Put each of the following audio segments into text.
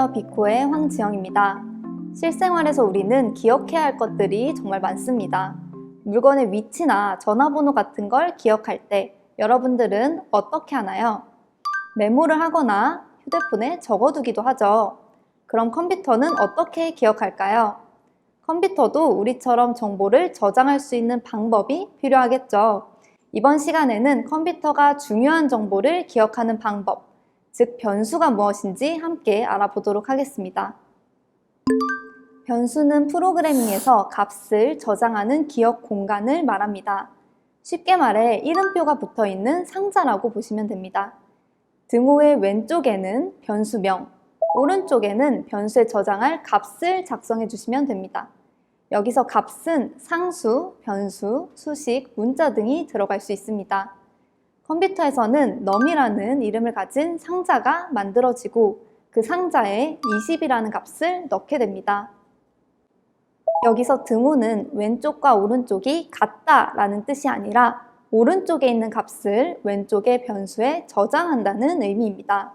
안녕하세요. 비코의 황지영입니다. 실생활에서 우리는 기억해야 할 것들이 정말 많습니다. 물건의 위치나 전화번호 같은 걸 기억할 때 여러분들은 어떻게 하나요? 메모를 하거나 휴대폰에 적어두기도 하죠. 그럼 컴퓨터는 어떻게 기억할까요? 컴퓨터도 우리처럼 정보를 저장할 수 있는 방법이 필요하겠죠. 이번 시간에는 컴퓨터가 중요한 정보를 기억하는 방법, 즉 변수가 무엇인지 함께 알아보도록 하겠습니다. 변수는 프로그래밍에서 값을 저장하는 기억 공간을 말합니다. 쉽게 말해 이름표가 붙어 있는 상자라고 보시면 됩니다. 등호의 왼쪽에는 변수명, 오른쪽에는 변수에 저장할 값을 작성해 주시면 됩니다. 여기서 값은 상수, 변수, 수식, 문자 등이 들어갈 수 있습니다. 컴퓨터에서는 num이라는 이름을 가진 상자가 만들어지고 그 상자에 20이라는 값을 넣게 됩니다. 여기서 등호는 왼쪽과 오른쪽이 같다 라는 뜻이 아니라 오른쪽에 있는 값을 왼쪽의 변수에 저장한다는 의미입니다.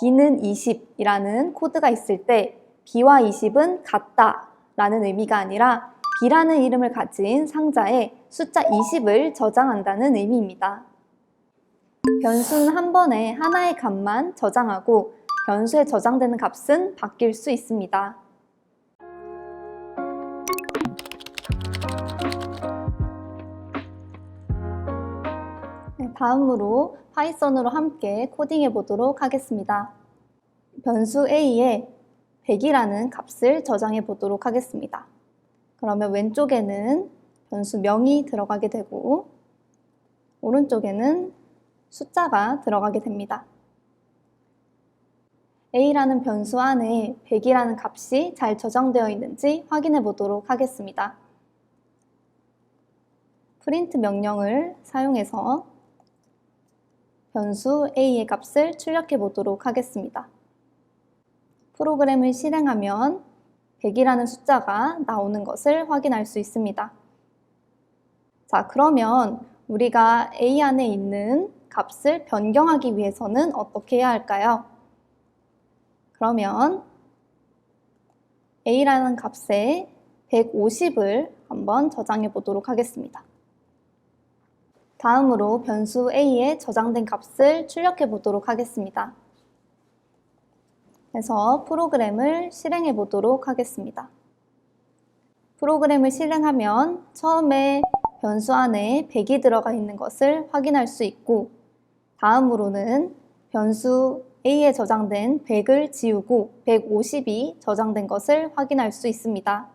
b는 20이라는 코드가 있을 때 b와 20은 같다 라는 의미가 아니라 b라는 이름을 가진 상자에 숫자 20을 저장한다는 의미입니다. 변수는 한 번에 하나의 값만 저장하고 변수에 저장되는 값은 바뀔 수 있습니다. 네, 다음으로 파이썬으로 함께 코딩해 보도록 하겠습니다. 변수 a에 100이라는 값을 저장해 보도록 하겠습니다. 그러면 왼쪽에는 변수 명이 들어가게 되고 오른쪽에는 숫자가 들어가게 됩니다. a라는 변수 안에 100이라는 값이 잘 저장되어 있는지 확인해 보도록 하겠습니다. 프린트 명령을 사용해서 변수 a의 값을 출력해 보도록 하겠습니다. 프로그램을 실행하면 100이라는 숫자가 나오는 것을 확인할 수 있습니다. 자, 그러면 우리가 a 안에 있는 값을 변경하기 위해서는 어떻게 해야 할까요? 그러면 a라는 값에 150을 한번 저장해 보도록 하겠습니다. 다음으로 변수 a에 저장된 값을 출력해 보도록 하겠습니다. 그래서 프로그램을 실행해 보도록 하겠습니다. 프로그램을 실행하면 처음에 변수 안에 100이 들어가 있는 것을 확인할 수 있고 다음으로는 변수 a에 저장된 100을 지우고 150이 저장된 것을 확인할 수 있습니다.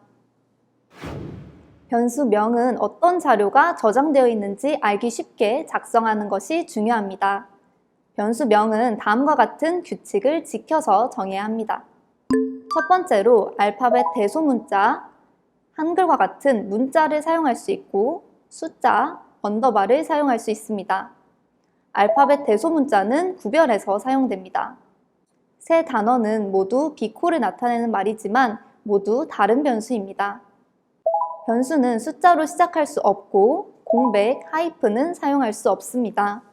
변수 명은 어떤 자료가 저장되어 있는지 알기 쉽게 작성하는 것이 중요합니다. 변수 명은 다음과 같은 규칙을 지켜서 정해야 합니다. 첫 번째로 알파벳 대소문자, 한글과 같은 문자를 사용할 수 있고 숫자, 언더바를 사용할 수 있습니다. 알파벳 대소문자는 구별해서 사용됩니다. 세 단어는 모두 비코를 나타내는 말이지만 모두 다른 변수입니다. 변수는 숫자로 시작할 수 없고 공백, 하이픈은 사용할 수 없습니다.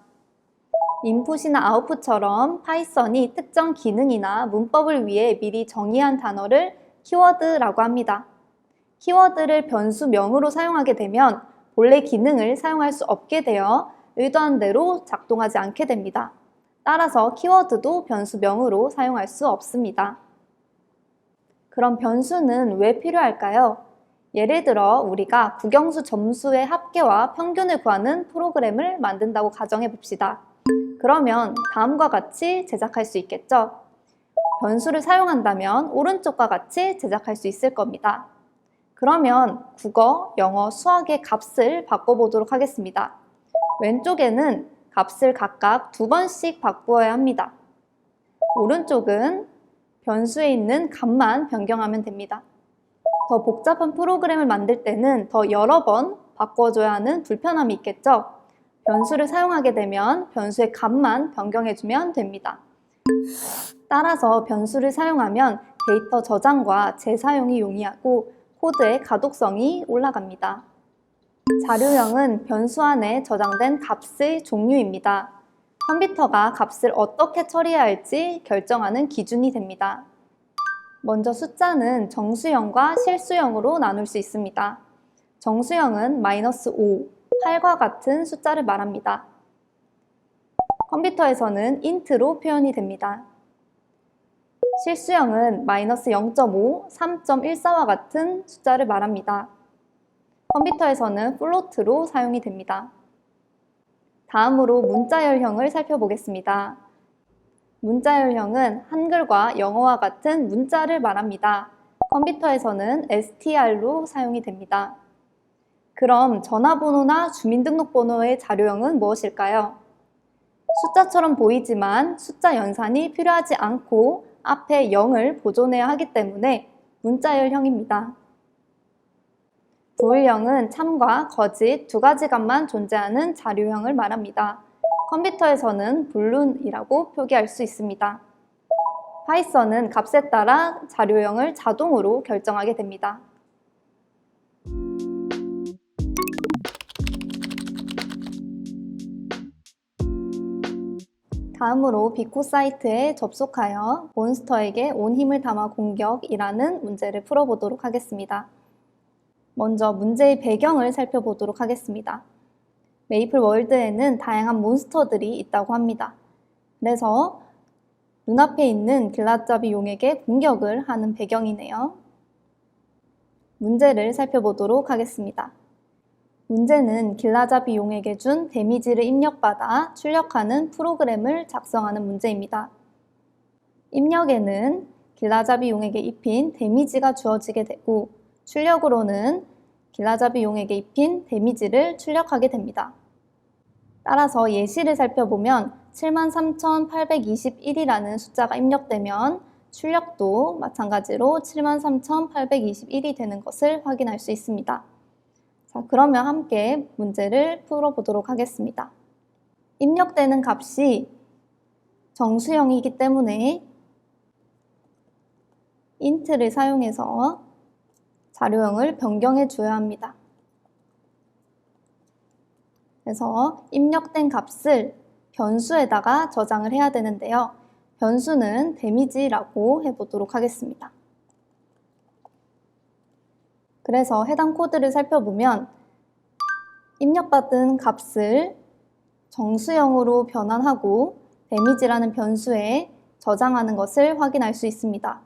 인풋이나 아웃풋처럼 파이썬이 특정 기능이나 문법을 위해 미리 정의한 단어를 키워드라고 합니다. 키워드를 변수명으로 사용하게 되면 본래 기능을 사용할 수 없게 되어 의도한 대로 작동하지 않게 됩니다. 따라서 키워드도 변수명으로 사용할 수 없습니다. 그럼 변수는 왜 필요할까요? 예를 들어 우리가 국영수 점수의 합계와 평균을 구하는 프로그램을 만든다고 가정해 봅시다. 그러면 다음과 같이 제작할 수 있겠죠? 변수를 사용한다면 오른쪽과 같이 제작할 수 있을 겁니다. 그러면 국어, 영어, 수학의 값을 바꿔보도록 하겠습니다. 왼쪽에는 값을 각각 두 번씩 바꾸어야 합니다. 오른쪽은 변수에 있는 값만 변경하면 됩니다. 더 복잡한 프로그램을 만들 때는 더 여러 번 바꿔줘야 하는 불편함이 있겠죠? 변수를 사용하게 되면 변수의 값만 변경해주면 됩니다. 따라서 변수를 사용하면 데이터 저장과 재사용이 용이하고 코드의 가독성이 올라갑니다. 자료형은 변수 안에 저장된 값의 종류입니다. 컴퓨터가 값을 어떻게 처리해야 할지 결정하는 기준이 됩니다. 먼저 숫자는 정수형과 실수형으로 나눌 수 있습니다. 정수형은 마이너스 5, 8과 같은 숫자를 말합니다. 컴퓨터에서는 인트로 표현이 됩니다. 실수형은 마이너스 0.5, 3.14와 같은 숫자를 말합니다. 컴퓨터에서는 플로트로 사용이 됩니다. 다음으로 문자열형을 살펴보겠습니다. 문자열형은 한글과 영어와 같은 문자를 말합니다. 컴퓨터에서는 STR로 사용이 됩니다. 그럼 전화번호나 주민등록번호의 자료형은 무엇일까요? 숫자처럼 보이지만 숫자 연산이 필요하지 않고 앞에 0을 보존해야 하기 때문에 문자열형입니다. 부울형은 참과 거짓 두 가지 값만 존재하는 자료형을 말합니다. 컴퓨터에서는 불룬이라고 표기할 수 있습니다. 파이썬은 값에 따라 자료형을 자동으로 결정하게 됩니다. 다음으로 비코 사이트에 접속하여 몬스터에게 온 힘을 담아 공격이라는 문제를 풀어보도록 하겠습니다. 먼저 문제의 배경을 살펴보도록 하겠습니다. 메이플 월드에는 다양한 몬스터들이 있다고 합니다. 그래서 눈앞에 있는 길라잡이 용에게 공격을 하는 배경이네요. 문제를 살펴보도록 하겠습니다. 문제는 길라잡이 용에게 준 데미지를 입력받아 출력하는 프로그램을 작성하는 문제입니다. 입력에는 길라잡이 용에게 입힌 데미지가 주어지게 되고 출력으로는 길라잡이 용에게 입힌 데미지를 출력하게 됩니다. 따라서 예시를 살펴보면 73,821이라는 숫자가 입력되면 출력도 마찬가지로 73,821이 되는 것을 확인할 수 있습니다. 자, 그러면 함께 문제를 풀어보도록 하겠습니다. 입력되는 값이 정수형이기 때문에 인트를 사용해서 자료형을 변경해 줘야 합니다. 그래서 입력된 값을 변수에다가 저장을 해야 되는데요. 변수는 데미지라고 해보도록 하겠습니다. 그래서 해당 코드를 살펴보면 입력받은 값을 정수형으로 변환하고 데미지라는 변수에 저장하는 것을 확인할 수 있습니다.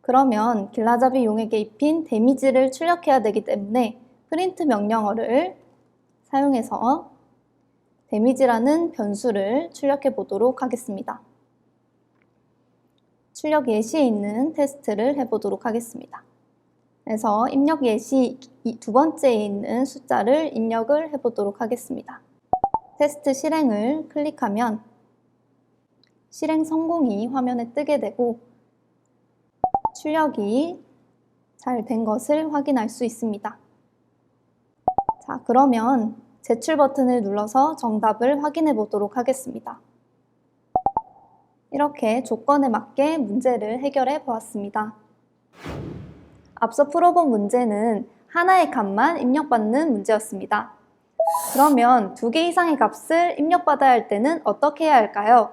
그러면 길라잡이 용에게 입힌 데미지를 출력해야 되기 때문에 프린트 명령어를 사용해서 데미지라는 변수를 출력해 보도록 하겠습니다. 출력 예시에 있는 테스트를 해보도록 하겠습니다. 그래서 입력 예시 두 번째에 있는 숫자를 입력을 해보도록 하겠습니다. 테스트 실행을 클릭하면 실행 성공이 화면에 뜨게 되고 출력이 잘 된 것을 확인할 수 있습니다. 자, 그러면 제출 버튼을 눌러서 정답을 확인해 보도록 하겠습니다. 이렇게 조건에 맞게 문제를 해결해 보았습니다. 앞서 풀어본 문제는 하나의 값만 입력받는 문제였습니다. 그러면 두 개 이상의 값을 입력받아야 할 때는 어떻게 해야 할까요?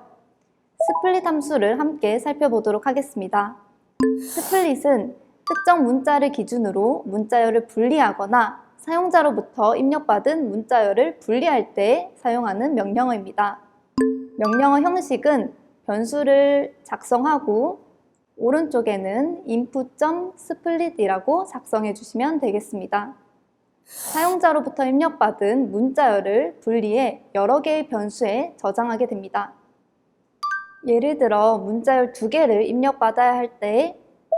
스플릿 함수를 함께 살펴보도록 하겠습니다. 스플릿은 특정 문자를 기준으로 문자열을 분리하거나 사용자로부터 입력받은 문자열을 분리할 때 사용하는 명령어입니다. 명령어 형식은 변수를 작성하고 오른쪽에는 input.split이라고 작성해 주시면 되겠습니다. 사용자로부터 입력받은 문자열을 분리해 여러 개의 변수에 저장하게 됩니다. 예를 들어 문자열 두 개를 입력받아야 할 때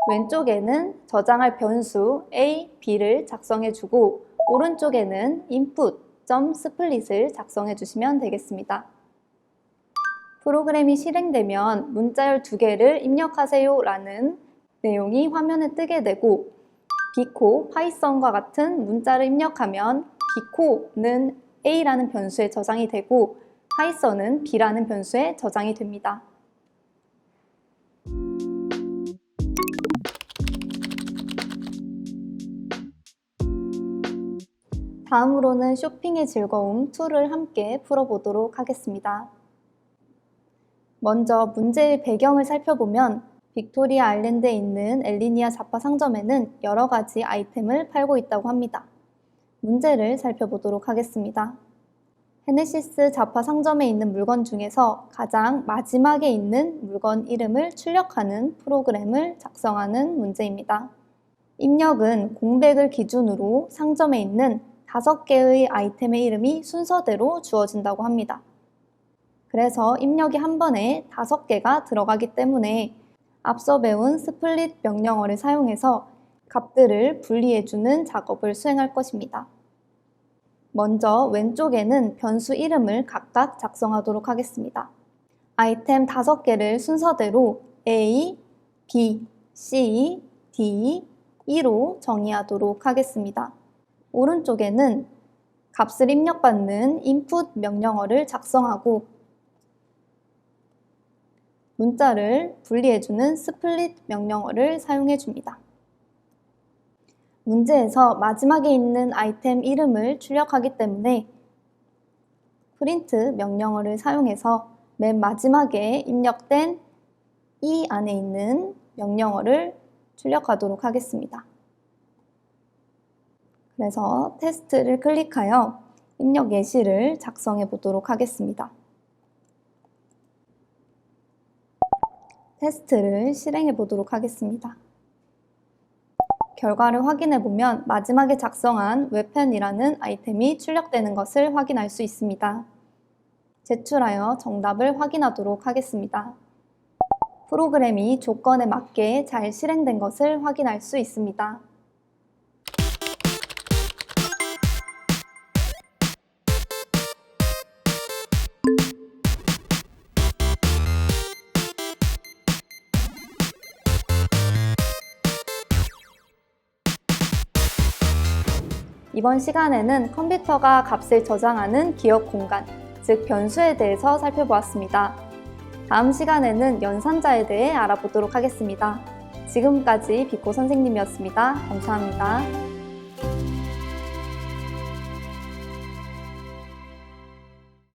왼쪽에는 저장할 변수 a, b를 작성해 주고 오른쪽에는 input.split을 작성해 주시면 되겠습니다. 프로그램이 실행되면 문자열 두 개를 입력하세요 라는 내용이 화면에 뜨게 되고 비코, 파이썬과 같은 문자를 입력하면 비코는 a라는 변수에 저장이 되고 파이썬은 b라는 변수에 저장이 됩니다. 다음으로는 쇼핑의 즐거움 2를 함께 풀어보도록 하겠습니다. 먼저 문제의 배경을 살펴보면 빅토리아 아일랜드에 있는 엘리니아 자파 상점에는 여러 가지 아이템을 팔고 있다고 합니다. 문제를 살펴보도록 하겠습니다. 헤네시스 자파 상점에 있는 물건 중에서 가장 마지막에 있는 물건 이름을 출력하는 프로그램을 작성하는 문제입니다. 입력은 공백을 기준으로 상점에 있는 다섯 개의 아이템의 이름이 순서대로 주어진다고 합니다. 그래서 입력이 한 번에 다섯 개가 들어가기 때문에 앞서 배운 스플릿 명령어를 사용해서 값들을 분리해주는 작업을 수행할 것입니다. 먼저 왼쪽에는 변수 이름을 각각 작성하도록 하겠습니다. 아이템 5개를 순서대로 A, B, C, D, E로 정의하도록 하겠습니다. 오른쪽에는 값을 입력받는 input 명령어를 작성하고 문자를 분리해주는 split 명령어를 사용해줍니다. 문제에서 마지막에 있는 아이템 이름을 출력하기 때문에 print 명령어를 사용해서 맨 마지막에 입력된 이 안에 있는 명령어를 출력하도록 하겠습니다. 그래서 테스트를 클릭하여 입력 예시를 작성해 보도록 하겠습니다. 테스트를 실행해 보도록 하겠습니다. 결과를 확인해 보면 마지막에 작성한 웹펜이라는 아이템이 출력되는 것을 확인할 수 있습니다. 제출하여 정답을 확인하도록 하겠습니다. 프로그램이 조건에 맞게 잘 실행된 것을 확인할 수 있습니다. 이번 시간에는 컴퓨터가 값을 저장하는 기억 공간, 즉 변수에 대해서 살펴보았습니다. 다음 시간에는 연산자에 대해 알아보도록 하겠습니다. 지금까지 비코 선생님이었습니다. 감사합니다.